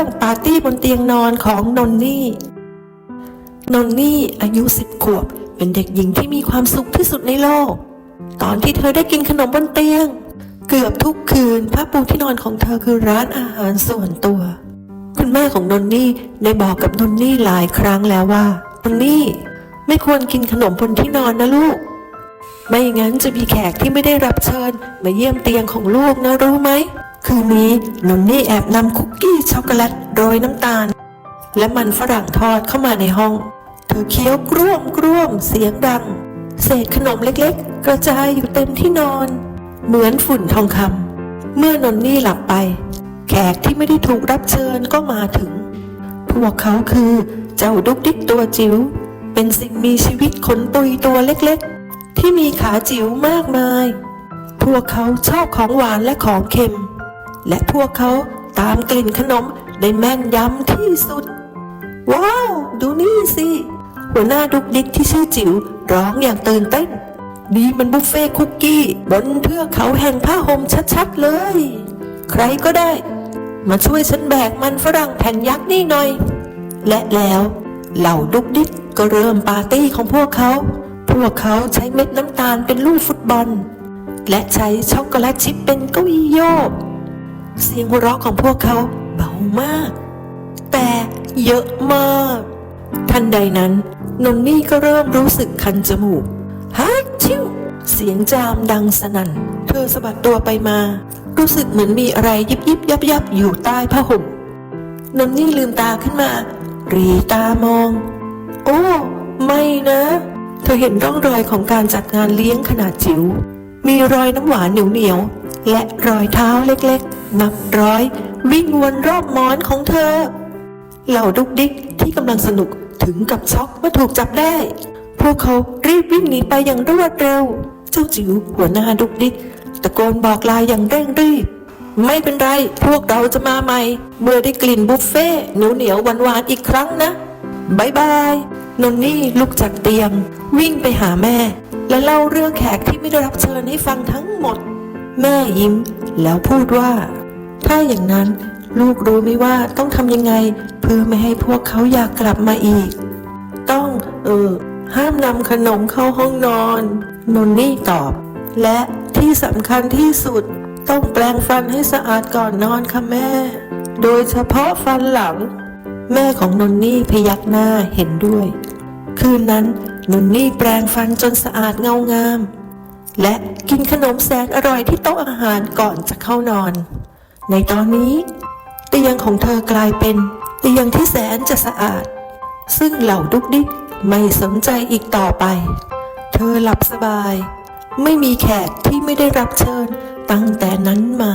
รื่องปาร์ตี้บนเตียงนอนของนนนี่ นนนี่อายุสิบขวบ เป็นเด็กหญิงที่มีความสุขที่สุดในโลก ตอนที่เธอได้กินขนมบนเตียง เกือบทุกคืนผ้าปูที่นอนของเธอคือร้านอาหารส่วนตัว คุณแม่ของนนนี่ได้บอกกับนนนี่หลายครั้งแล้วว่านนนี่ไม่ควรกินขนมบนที่นอนนะลูก ไม่งั้นจะมีแขกที่ไม่ได้รับเชิญ มาเยี่ยมเตียงของลูกนะรู้ไหม คืนนี้นนนี่แอบนำคุกกี้ช็อกโกแลตโรยน้ำตาล และมันฝรั่งทอดเข้ามาในห้อง เธอเคี้ยวกร่วมกร่วมเสียงดัง เศษขนมเล็กๆ กระจายอยู่เต็มที่นอน เหมือนฝุ่นทองคำเมื่อนนนี่หลับไป แขกที่ไม่ได้ถูกรับเชิญก็มาถึง พวกเขาคือเจ้าดุกดิกตัวจิ๋วเป็นสิ่งมีชีวิตขนปุยตัวเล็กๆ ที่มีขาจิ๋วมากมาย พวกเขาชอบของหวานและของเค็ม และพวกเขาตามกลิ่นขนมได้แม่นยำที่สุด ว้าว ดูนี่สิ หัวหน้าดุกดิกที่ชื่อจิ๋วร้องอย่างตื่นเต้นนี่มันบุฟเฟ่คุกกี้ บนเทือกเขาแห่งผ้าห่มชัดๆเลย ใครก็ได้ มาช่วยฉันแบกมันฝรั่งแผ่นยักษ์นี่หน่อย และแล้วเหล่าดุกดิกก็เริ่มปาร์ตี้ของพวกเขา พวกเขาใช้เม็ดน้ำตาลเป็นลูกฟุตบอล และใช้ช็อกโกแลตชิปเป็นเก้าอี้โยก เสียงหัวเราะของพวกเขาเบามาก แต่เยอะมาก ทันใดนั้นนนนี่ก็เริ่มรู้สึกคันจมูกฮัชชิวเสียงจามดังสนั่น เธอสะบัดตัวไปมา รู้สึกเหมือนมีอะไรยิบยิบยับยับอยู่ใต้ผ้าห่มนนนี่ลืมตาขึ้นมา รีตามอง โอ้ ไม่นะ เธอเห็นร่องรอยของการจัดงานเลี้ยงขนาดจิ๋ว มีรอยน้ำหวานเหนียวๆ และรอยเท้าเล็กๆ นับร้อยวิ่งวนรอบหมอนของเธอ เหล่าดุกดิกที่กำลังสนุกถึงกับช็อกเมื่อถูกจับได้ พวกเขารีบวิ่งหนีไปอย่างรวดเร็ว เจ้าจิ๋วหัวหน้าดุกดิกตะโกนบอกลาอย่างเร่งรีบ ไม่เป็นไร พวกเราจะมาใหม่ เมื่อได้กลิ่นบุฟเฟ่เหนียวเหนียวหวานหวานๆอีกครั้งนะบายบายนนนี่ลุกจากเตียง วิ่งไปหาแม่ และเล่าเรื่องแขกที่ไม่ได้รับเชิญให้ฟังทั้งหมด แม่ยิ้มแล้วพูดว่า ถ้าอย่างนั้นลูกรู้ไหมว่าต้องทำยังไง เพื่อไม่ให้พวกเขาอยากกลับมาอีก ต้อง เออ ห้ามนำขนมเข้าห้องนอน นนนี่ตอบ และที่สำคัญที่สุด ต้องแปรงฟันให้สะอาดก่อนนอนค่ะแม่ โดยเฉพาะฟันหลัง แม่ของนนนี่พยักหน้าเห็นด้วย คืนนั้นนนนี่แปรงฟันจนสะอาดเงางาม และกินขนมแสนอร่อยที่โต๊ะอาหารก่อนจะเข้านอน ในตอนนี้ เตียงของเธอกลายเป็น เตียงที่แสนจะสะอาด ซึ่งเหล่าดุกดิกไม่สนใจอีกต่อไป เธอหลับสบาย ไม่มีแขกที่ไม่ได้รับเชิญตั้งแต่นั้นมา